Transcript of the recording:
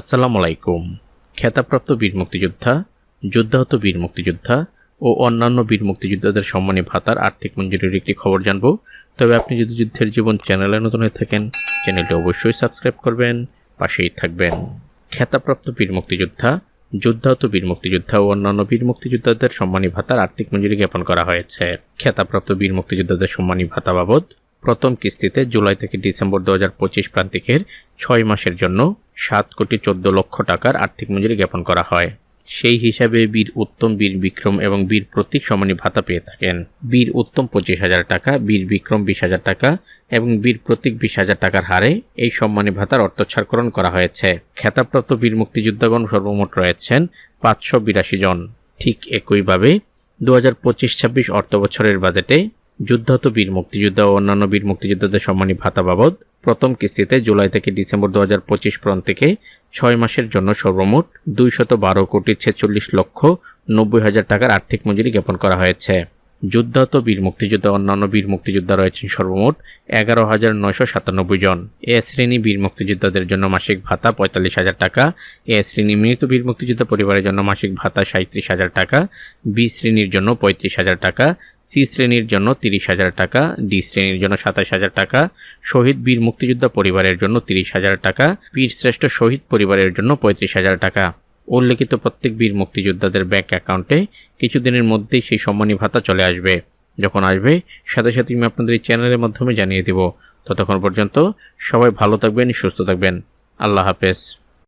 আসসালামু আলাইকুম খেতাপ্রাপ্ত বীর মুক্তিযোদ্ধা, যোদ্ধাহত বীর মুক্তিযোদ্ধা ও অন্যান্য বীর মুক্তিযোদ্ধাদের সম্মানী ভাতার আর্থিক মঞ্জুরির একটি খবর জানব। তবে আপনি যদি যুদ্ধের জীবন চ্যানেলে নতুন হয়ে থাকেন, চ্যানেলটি অবশ্যই সাবস্ক্রাইব করবেন, পাশেই থাকবেন। খেতাপ্রাপ্ত বীর মুক্তিযোদ্ধা, যুদ্ধাহত বীর মুক্তিযোদ্ধা ও অন্যান্য বীর মুক্তিযোদ্ধাদের সম্মানী ভাতার আর্থিক মঞ্জুরি জ্ঞাপন করা হয়েছে। খেতাপ্রাপ্ত বীর মুক্তিযোদ্ধাদের সম্মানী ভাতা বাবদ প্রথম কিস্তিতে জুলাই থেকে ডিসেম্বর দু হাজার পঁচিশ প্রান্তিকের ছয় মাসের জন্য সাত কোটি চোদ্দ লক্ষ টাকার আর্থিক মজুরি জ্ঞাপন করা হয়। সেই হিসাবে বীর উত্তম বীর বিক্রম এবং বীর প্রতীক সমানী ভাতা পেয়ে থাকেন। বীর উত্তম পঁচিশ হাজার টাকা, বীর বিক্রম বিশ হাজার টাকা এবং বীর প্রতীক বিশ হাজার টাকার হারে এই সম্মানী ভাতার অর্থচ্ছারকরণ করা হয়েছে। খেতাবপ্রাপ্ত বীর মুক্তিযোদ্ধাগণ সর্বমোট রয়েছেন পাঁচশো বিরাশি জন। ঠিক একইভাবে দু হাজার পঁচিশ ছাব্বিশ অর্থ বছরের বাজেটে যুদ্ধাহত বীর মুক্তিযোদ্ধা ও অন্যান্য বীর মুক্তিযোদ্ধাদের সম্মানী ভাতা বাবদ প্রথম কিস্তিতে জুলাই থেকে ডিসেম্বর দু হাজার পঁচিশ প্রান্ত থেকে ছয় মাসের জন্য সর্বমোট দুইশত বারো কোটি ছেচল্লিশ লক্ষ নব্বই হাজার টাকার আর্থিক মজুরি জ্ঞাপন করা হয়েছে। যুদ্ধাহত বীর মুক্তিযোদ্ধা অন্যান্য বীর মুক্তিযোদ্ধা রয়েছেন সর্বমোট এগারো হাজার নয়শো সাতানব্বই জন। এ শ্রেণি বীর মুক্তিযোদ্ধাদের জন্য মাসিক ভাতা পঁয়তাল্লিশ হাজার টাকা, এ শ্রেণি মৃত বীর মুক্তিযোদ্ধা পরিবারের জন্য মাসিক ভাতা সাঁত্রিশ হাজার টাকা, বি শ্রেণির জন্য পঁয়ত্রিশ হাজার টাকা সি শ্রেণির জন্য তিরিশ হাজার টাকা ডি শ্রেণির জন্য সাতাশ হাজার টাকা, শহীদ বীর মুক্তিযোদ্ধা পরিবারের জন্য তিরিশ হাজার টাকা বীর শ্রেষ্ঠ শহীদ পরিবারের জন্য পঁয়ত্রিশ হাজার টাকা। উল্লেখিত প্রত্যেক বীর মুক্তিযোদ্ধাদের ব্যাংক অ্যাকাউন্টে কিছুদিনের মধ্যেই সেই সম্মানী ভাতা চলে আসবে। যখন আসবে, সাথে সাথে আমি আপনাদের এই চ্যানেলের মাধ্যমে জানিয়ে দেব। ততক্ষণ পর্যন্ত সবাই ভালো থাকবেন, সুস্থ থাকবেন। আল্লাহ হাফেজ।